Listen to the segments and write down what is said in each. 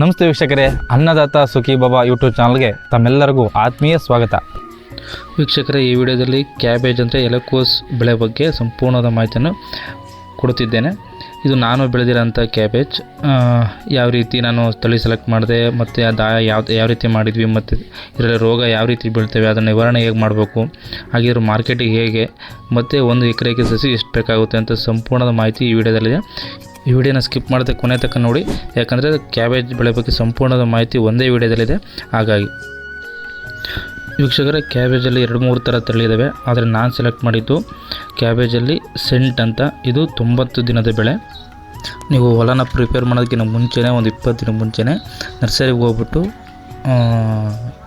ನಮಸ್ತೆ ವೀಕ್ಷಕರೇ ಅನ್ನದಾತ ಸುಖಿ ಬಾಬಾ ಯೂಟ್ಯೂಬ್ ಚಾನಲ್ಗೆ ತಮ್ಮೆಲ್ಲರಿಗೂ ಆತ್ಮೀಯ ಸ್ವಾಗತ. ವೀಕ್ಷಕರೇ ಈ ವಿಡಿಯೋದಲ್ಲಿ ಕ್ಯಾಬೇಜ್ ಅಂದರೆ ಎಲೆಕೋಸ್ ಬೆಳೆ ಬಗ್ಗೆ ಸಂಪೂರ್ಣವಾದ ಮಾಹಿತಿಯನ್ನು ಕೊಡುತ್ತಿದ್ದೇನೆ. ಇದು ನಾನು ಬೆಳೆದಿರೋಂಥ ಕ್ಯಾಬೇಜ್. ಯಾವ ರೀತಿ ನಾನು ತಳಿ ಸೆಲೆಕ್ಟ್ ಮಾಡಿದೆ, ಮತ್ತು ಅದು ಯಾವ ಯಾವ ರೀತಿ ಮಾಡಿದ್ವಿ, ಮತ್ತು ಇದರಲ್ಲಿ ರೋಗ ಯಾವ ರೀತಿ ಬೀಳ್ತವೆ, ಅದನ್ನು ನಿವಾರಣೆ ಹೇಗೆ ಮಾಡಬೇಕು, ಹಾಗೆ ಇದ್ರ ಮಾರ್ಕೆಟಿಗೆ ಹೇಗೆ, ಮತ್ತು ಒಂದು ಎಕರೆಗೆ ಸಸಿ ಎಷ್ಟು ಬೇಕಾಗುತ್ತೆ ಅಂತ ಸಂಪೂರ್ಣದ ಮಾಹಿತಿ ಈ ವಿಡಿಯೋದಲ್ಲಿದೆ. ಈ ವಿಡಿಯೋನ ಸ್ಕಿಪ್ ಮಾಡದೆ ಕೊನೆ ತಕ್ಕ ನೋಡಿ, ಯಾಕಂದರೆ ಕ್ಯಾಬೇಜ್ ಬೆಳೆ ಬಗ್ಗೆ ಸಂಪೂರ್ಣದ ಮಾಹಿತಿ ಒಂದೇ ವಿಡಿಯೋದಲ್ಲಿದೆ, ಹಾಗಾಗಿ. ವೀಕ್ಷಕರೇ, ಕ್ಯಾಬೇಜಲ್ಲಿ ಎರಡು ಮೂರು ಥರ ತಳಿ ಇದ್ದಾವೆ ಆದರೆ ನಾನು ಸೆಲೆಕ್ಟ್ ಮಾಡಿದ್ದು ಕ್ಯಾಬೇಜಲ್ಲಿ ಸೆಂಟ್ ಅಂತ. ಇದು ತೊಂಬತ್ತು ದಿನದ ಬೆಳೆ. ನೀವು ಹೊಲನ ಪ್ರಿಪೇರ್ ಮಾಡೋದಕ್ಕಿಂತ ಮುಂಚೆನೇ, ಒಂದು ಇಪ್ಪತ್ತು ದಿನ ಮುಂಚೆನೇ ನರ್ಸರಿಗೆ ಹೋಗ್ಬಿಟ್ಟು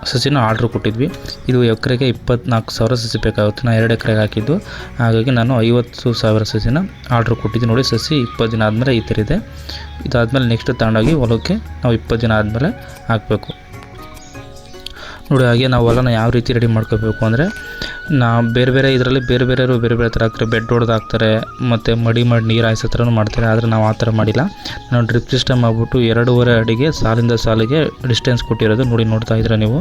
ಸಸಿನ ಆರ್ಡ್ರ್ ಕೊಟ್ಟಿದ್ವಿ. ಇದು ಎಕರೆಗೆ ಇಪ್ಪತ್ನಾಲ್ಕು ಸಾವಿರ ಸಸಿ ಬೇಕಾಗುತ್ತೆ. ನಾನು ಎರಡು ಎಕರೆಗೆ ಹಾಕಿದ್ದು. ಹಾಗಾಗಿ ನಾನು ಐವತ್ತು ಸಾವಿರ ಸಸಿನ ಆರ್ಡ್ರ್ ಕೊಟ್ಟಿದ್ದು. ನೋಡಿ, ಸಸಿ ಇಪ್ಪತ್ತು ದಿನ ಆದಮೇಲೆ ಈ ಥರ ಇದೆ. ಇದಾದಮೇಲೆ ನೆಕ್ಸ್ಟ್ ತಗೊಂಡೋಗಿ ಹೊಲಕ್ಕೆ ನಾವು ಇಪ್ಪತ್ತು ದಿನ ಆದಮೇಲೆ ಹಾಕಬೇಕು. ನೋಡಿ, ಹಾಗೆ ನಾವು ಹೊಲನ ಯಾವ ರೀತಿ ರೆಡಿ ಮಾಡ್ಕೋಬೇಕು ಅಂದರೆ ನಾ ಬೇರೆ ಬೇರೆ ಇದರಲ್ಲಿ ಬೇರೆ ಬೇರೆಯವರು ಬೇರೆ ಬೇರೆ ಥರ ಹಾಕ್ತಾರೆ, ಬೆಡ್ ಹೊಡೆದು ಹಾಕ್ತಾರೆ, ಮತ್ತು ಮಡಿ ಮಾಡಿ ನೀರು ಹಾಯಿಸೋ ಥರನೂ ಮಾಡ್ತಾರೆ, ಆದರೆ ನಾವು ಆ ಥರ ಮಾಡಿಲ್ಲ. ನಾವು ಡ್ರಿಪ್ ಸಿಸ್ಟಮ್ ಆಗ್ಬಿಟ್ಟು ಎರಡೂವರೆ ಅಡಿಗೆ ಸಾಲಿಂದ ಸಾಲಿಗೆ ಡಿಸ್ಟೆನ್ಸ್ ಕೊಟ್ಟಿರೋದು ನೋಡಿ ನೋಡ್ತಾ ಇದ್ದೀರಾ ನೀವು.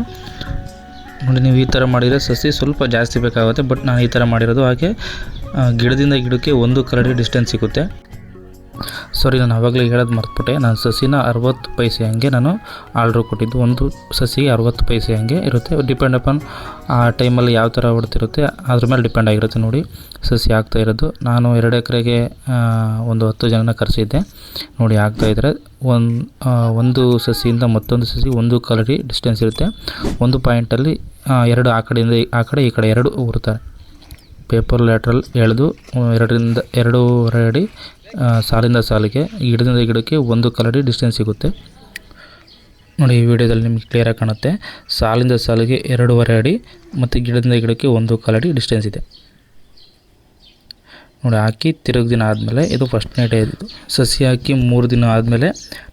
ನೋಡಿ ನೀವು ಈ ಥರ ಮಾಡಿದರೆ ಸಸಿ ಸ್ವಲ್ಪ ಜಾಸ್ತಿ ಬೇಕಾಗುತ್ತೆ, ಬಟ್ ನಾನು ಈ ಥರ ಮಾಡಿರೋದು ಹಾಗೆ ಗಿಡದಿಂದ ಗಿಡಕ್ಕೆ ಒಂದು ಕರಡಿ ಡಿಸ್ಟೆನ್ಸ್ ಸಿಗುತ್ತೆ. ಸಾರಿ ನಾನು ಆವಾಗಲೇ ಹೇಳೋದು ಮರ್ತ್ಬಿಟ್ಟೆ. ನಾನು ಸಸಿನ ಅರವತ್ತು ಪೈಸೆ ಹಂಗೆ ನಾನು ಆರ್ಡ್ರ್ ಕೊಟ್ಟಿದ್ದು. ಒಂದು ಸಸಿಗೆ ಅರವತ್ತು ಪೈಸೆ ಹಂಗೆ ಇರುತ್ತೆ. ಡಿಪೆಂಡ್ ಅಪಾನ್ ಆ ಟೈಮಲ್ಲಿ ಯಾವ ಥರ ಹೊಡ್ತಿರುತ್ತೆ, ಅದ್ರ ಮೇಲೆ ಡಿಪೆಂಡ್ ಆಗಿರುತ್ತೆ ನೋಡಿ. ಸಸಿ ಆಗ್ತಾ ಇರೋದು. ನಾನು ಎರಡು ಎಕರೆಗೆ ಒಂದು ಹತ್ತು ಜನನ ಕರೆಸಿದ್ದೆ. ನೋಡಿ, ಆಗ್ತಾ ಇದ್ದರೆ ಒಂದು ಒಂದು ಸಸಿಯಿಂದ ಮತ್ತೊಂದು ಸಸಿ ಒಂದು ಕಲರಿ ಡಿಸ್ಟೆನ್ಸ್ ಇರುತ್ತೆ. ಒಂದು ಪಾಯಿಂಟಲ್ಲಿ ಎರಡು ಆ ಕಡೆಯಿಂದ ಆ ಕಡೆ, ಈ ಕಡೆ ಎರಡು ಊರ್ತಾರೆ ಪೇಪರ್ ಲ್ಯಾಟ್ರಲ್ ಎಳೆದು ಎರಡರಿಂದ, ಎರಡೂವರೆ ಅಡಿ ಸಾಲಿಂದ ಸಾಲಿಗೆ ಗಿಡದಿಂದ ಗಿಡಕ್ಕೆ ಒಂದು ಕಲಡಿ ಡಿಸ್ಟೆನ್ಸ್ ಸಿಗುತ್ತೆ. ನೋಡಿ, ಈ ವಿಡಿಯೋದಲ್ಲಿ ನಿಮಗೆ ಕ್ಲಿಯರಾಗಿ ಕಾಣುತ್ತೆ. ಸಾಲಿಂದ ಸಾಲಿಗೆ ಎರಡೂವರೆ ಅಡಿ ಮತ್ತು ಗಿಡದಿಂದ ಗಿಡಕ್ಕೆ ಒಂದು ಕಲಡಿ ಡಿಸ್ಟೆನ್ಸ್ ಇದೆ. ನೋಡಿ, ಹಾಕಿ ತಿರುಗು ದಿನ ಆದಮೇಲೆ, ಇದು ಫಸ್ಟ್ನೇ ಡೇ ಇದು. ಸಸಿ ಹಾಕಿ ಮೂರು ದಿನ ಆದಮೇಲೆ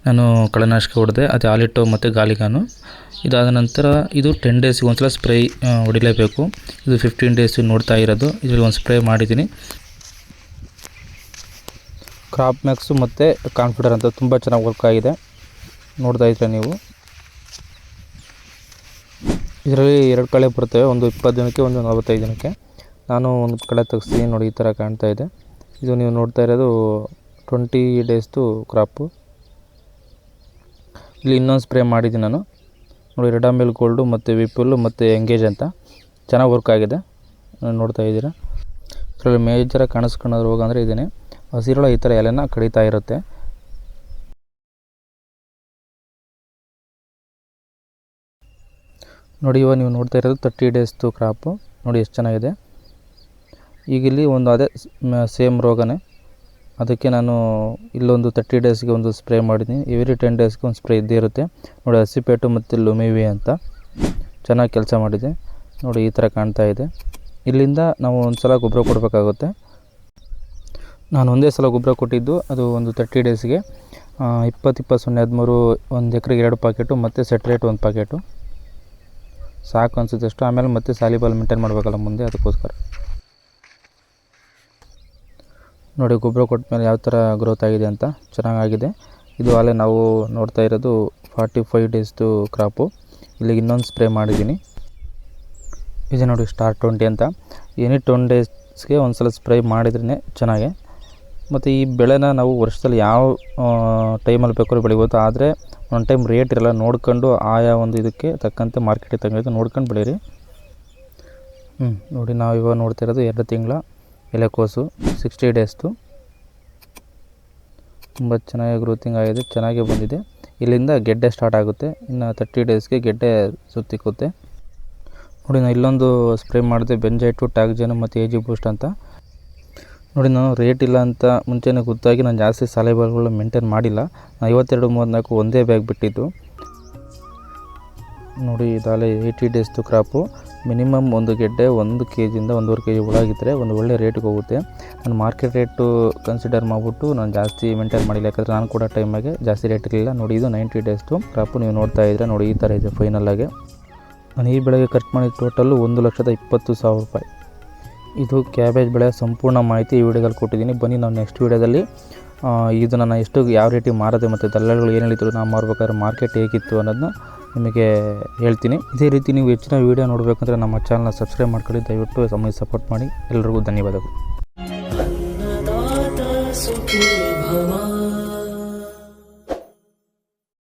ನಾನು ಕಳೆನಾಶಕ ಹೊಡೆದೆ, ಅದು ಆಲಿಟೋ ಮತ್ತು ಗಾಲಿಗಾನು ಇದಾದ ನಂತರ ಇದು ಟೆನ್ ಡೇಸಿಗೆ ಒಂದ್ಸಲ ಸ್ಪ್ರೇ ಹೊಡಿಲೇಬೇಕು. ಇದು ಫಿಫ್ಟೀನ್ ಡೇಸ್ ನೋಡ್ತಾ ಇರೋದು. ಇದರಲ್ಲಿ ಒಂದು ಸ್ಪ್ರೇ ಮಾಡಿದ್ದೀನಿ. ಕ್ರಾಪ್ ಮ್ಯಾಕ್ಸು ಮತ್ತು ಕಾನ್ಫಿಡರ್ ಅಂತ ತುಂಬ ಚೆನ್ನಾಗಿ ವರ್ಕ್ ಆಗಿದೆ. ನೋಡ್ತಾ ಇದ್ರೆ ನೀವು. ಇದರಲ್ಲಿ ಎರಡು ಕಳೆ ಬರ್ತವೆ, ಒಂದು ಇಪ್ಪತ್ತು ದಿನಕ್ಕೆ, ಒಂದು ನಲವತ್ತೈದು ದಿನಕ್ಕೆ. ನಾನು ಒಂದು ಕಳೆ ತೆಗೆಸ್ತೀನಿ ನೋಡಿ, ಈ ಥರ ಕಾಣ್ತಾ ಇದೆ. ಇದು ನೀವು ನೋಡ್ತಾ ಇರೋದು ಟ್ವೆಂಟಿ ಡೇಸ್ದು ಕ್ರಾಪು ಇಲ್ಲಿ ಇನ್ನೊಂದು ಸ್ಪ್ರೇ ಮಾಡಿದ್ದೀನಿ ನಾನು. ನೋಡಿ ರೆಡಾಮಿಲ್ ಗೋಲ್ಡು ಮತ್ತು ವಿಪುಲ್ಲು ಮತ್ತು ಎಂಗೇಜ್ ಅಂತ. ಚೆನ್ನಾಗಿ ವರ್ಕ್ ಆಗಿದೆ. ನೋಡ್ತಾ ಇದ್ದೀರಾ? ಇದರಲ್ಲಿ ಮೇಜರಾಗಿ ಕಾಣಿಸ್ಕೊಳ್ಳೋ ರೋಗ ಅಂದರೆ ಇದೇನೆ. ಹಸಿರುಳ ಈ ಥರ ಎಲೆನ ಕಡಿತಾ ಇರುತ್ತೆ. ನೋಡಿ, ಇವಾಗ ನೀವು ನೋಡ್ತಾ ಇರೋದು ತರ್ಟಿ ಡೇಸ್ದು ಕ್ರಾಪು ನೋಡಿ, ಎಷ್ಟು ಚೆನ್ನಾಗಿದೆ. ಈಗ ಇಲ್ಲಿ ಒಂದು ಅದೇ ಸೇಮ್ ರೋಗನೇ. ಅದಕ್ಕೆ ನಾನು ಇಲ್ಲೊಂದು ತರ್ಟಿ ಡೇಸ್ಗೆ ಒಂದು ಸ್ಪ್ರೇ ಮಾಡಿದ್ದೀನಿ ಎವ್ರಿ ಟೆನ್ ಡೇಸ್ಗೆ ಒಂದು ಸ್ಪ್ರೇ ಇದ್ದೇ ಇರುತ್ತೆ. ನೋಡಿ, ಹಸಿಪೇಟು ಮತ್ತು ಲುಮಿವಿ ಅಂತ ಚೆನ್ನಾಗಿ ಕೆಲಸ ಮಾಡಿದೆ. ನೋಡಿ, ಈ ಥರ ಕಾಣ್ತಾ ಇದೆ. ಇಲ್ಲಿಂದ ನಾವು ಒಂದು ಸಲ ಗೊಬ್ಬರ ಕೊಡಬೇಕಾಗುತ್ತೆ. ನಾನು ಒಂದೇ ಸಲ ಗೊಬ್ಬರ ಕೊಟ್ಟಿದ್ದು, ಅದು ಒಂದು ತರ್ಟಿ ಡೇಸ್ಗೆ ಇಪ್ಪತ್ತು ಇಪ್ಪತ್ತು ಸೊನ್ನೆ ಹದಿಮೂರು, ಒಂದು ಎಕರೆಗೆ ಎರಡು ಪಾಕೆಟು ಮತ್ತು ಸೆಟ್ರೇಟ್ ಒಂದು ಪಾಕೆಟು ಸಾಕು ಅನಿಸುತ್ತೆ ಅಷ್ಟು. ಆಮೇಲೆ ಮತ್ತೆ ಸಾಲಿಬಾಲ್ ಮೇಂಟೈನ್ ಮಾಡಬೇಕಲ್ಲ ಮುಂದೆ, ಅದಕ್ಕೋಸ್ಕರ. ನೋಡಿ, ಗೊಬ್ಬರ ಕೊಟ್ಟ ಮೇಲೆ ಯಾವ ಥರ ಗ್ರೋತ್ ಆಗಿದೆ ಅಂತ. ಚೆನ್ನಾಗಾಗಿದೆ ಇದು ಅಲ್ಲೇ ನಾವು ನೋಡ್ತಾ ಇರೋದು ಫಾರ್ಟಿ ಫೈವ್ ಡೇಸ್ದು ಕ್ರಾಪು ಇಲ್ಲಿಗೆ ಇನ್ನೊಂದು ಸ್ಪ್ರೇ ಮಾಡಿದ್ದೀನಿ. ಇದು ನೋಡಿ ಸ್ಟಾರ್ ಟ್ವೆಂಟಿ ಅಂತ. ಎನಿ ಟ್ವೆನ್ ಡೇಸ್ಗೆ ಒಂದು ಸಲ ಸ್ಪ್ರೇ ಮಾಡಿದ್ರೇ ಚೆನ್ನಾಗೆ. ಮತ್ತು ಈ ಬೆಳೆನ ನಾವು ವರ್ಷದಲ್ಲಿ ಯಾವ ಟೈಮಲ್ಲಿ ಬೇಕಾದ್ರೂ ಬೆಳಿಬೋದು. ಆದರೆ ಒಂದು ಟೈಮ್ ರೇಟ್ ಇರಲ್ಲ. ನೋಡ್ಕೊಂಡು ಆಯಾ ಒಂದು ಇದಕ್ಕೆ ತಕ್ಕಂತೆ ಮಾರ್ಕೆಟಿಗೆ ತಕ್ಕಂತೆ ನೋಡ್ಕೊಂಡು ಬೆಳೀರಿ ಹ್ಞೂ ನೋಡಿ ನಾವು ಇವಾಗ ನೋಡ್ತಿರೋದು ಎರಡು ತಿಂಗಳ ಎಲೆಕೋಸು ಸಿಕ್ಸ್ಟಿ ಡೇಸ್ದು ತುಂಬ ಚೆನ್ನಾಗಿ ಗ್ರೋತಿಂಗ್ ಆಗಿದೆ. ಚೆನ್ನಾಗೇ ಬಂದಿದೆ. ಇಲ್ಲಿಂದ ಗೆಡ್ಡೆ ಸ್ಟಾರ್ಟ್ ಆಗುತ್ತೆ. ಇನ್ನು ತರ್ಟಿ ಡೇಸ್ಗೆ ಗೆಡ್ಡೆ ಸುತ್ತಿಕ್ಕುತ್ತೆ ನೋಡಿ ನಾನು ಇಲ್ಲೊಂದು ಸ್ಪ್ರೇ ಮಾಡಿದೆ. ಬೆಂಜೈಟು ಟ್ಯಾಗ್ಜನು ಮತ್ತು ಎ ಜಿ ಬೂಸ್ಟ್ ಅಂತ. ನೋಡಿ, ನಾನು ರೇಟ್ ಇಲ್ಲ ಅಂತ ಮುಂಚೆನೇ ಗೊತ್ತಾಗಿ ನಾನು ಜಾಸ್ತಿ ಸಾಲೆಬಾಲ್ಗಳು ಮೇಂಟೈನ್ ಮಾಡಿಲ್ಲ. ಐವತ್ತೆರಡು ಮೂವತ್ತ್ನಾಲ್ಕು ಒಂದೇ ಬ್ಯಾಗ್ ಬಿಟ್ಟಿದ್ದು. ನೋಡಿ ಇದಾಲೆ ಏಯ್ಟಿ ಡೇಸ್ದು ಕ್ರಾಪು ಮಿನಿಮಮ್ ಒಂದು ಗೆಡ್ಡೆ ಒಂದು ಕೆ ಜಿಯಿಂದ ಒಂದೂವರೆ ಕೆ ಜಿ ಒಳಗಿದ್ದರೆ ಒಂದು ಒಳ್ಳೆ ರೇಟ್ಗೆ ಹೋಗುತ್ತೆ. ನಾನು ಮಾರ್ಕೆಟ್ ರೇಟು ಕನ್ಸಿಡರ್ ಮಾಡಿಬಿಟ್ಟು ನಾನು ಜಾಸ್ತಿ ಮೇಂಟೈನ್ ಮಾಡಿಲ್ಲ. ಯಾಕಂದರೆ ನಾನು ಕೂಡ ಟೈಮಾಗೆ ಜಾಸ್ತಿ ರೇಟ್ ಇರಲಿಲ್ಲ ನೋಡಿ, ಇದು ನೈಂಟಿ ಡೇಸ್ದು ಕ್ರಾಪು ನೀವು ನೋಡ್ತಾ ಇದ್ದರೆ ನೋಡಿ, ಈ ಥರ ಇದೆ ಫೈನಲಾಗೆ ನಾನು ಈ ಬೆಳೆಗೆ ಖರ್ಚು ಮಾಡಿದ ಟೋಟಲ್ಲು ಒಂದು ಲಕ್ಷದ ಇಪ್ಪತ್ತು ಸಾವಿರ ರೂಪಾಯಿ. ಇದು ಕ್ಯಾಬೇಜ್ ಬೆಳೆ ಸಂಪೂರ್ಣ ಮಾಹಿತಿ ಈ ವಿಡಿಯೋದಲ್ಲಿ ಕೊಟ್ಟಿದ್ದೀನಿ. ಬನ್ನಿ ನಾವು ನೆಕ್ಸ್ಟ್ ವಿಡಿಯೋದಲ್ಲಿ. ಇದು ನಾನು ಎಷ್ಟು ಯಾವ ರೀತಿ ಮಾರದೆ ಮತ್ತು ದಲ್ಲಾಳಿಗಳು ಏನು ಹೇಳಿದ್ರು ನಾವು ಮಾರ್ಬೇಕಾದ್ರೆ ಮಾರ್ಕೆಟ್ ಹೇಗಿತ್ತು ಅನ್ನೋದನ್ನ ನಿಮಗೆ ಹೇಳ್ತೀನಿ. ಇದೇ ರೀತಿ ನೀವು ಹೆಚ್ಚಿನ ವೀಡಿಯೋ ನೋಡಬೇಕಂದ್ರೆ ನಮ್ಮ ಚಾನಲ್ನ ಸಬ್ಸ್ಕ್ರೈಬ್ ಮಾಡ್ಕೊಳ್ಳಿ, ದಯವಿಟ್ಟು ಸಮಯ ಸಪೋರ್ಟ್ ಮಾಡಿ. ಎಲ್ಲರಿಗೂ ಧನ್ಯವಾದಗಳು.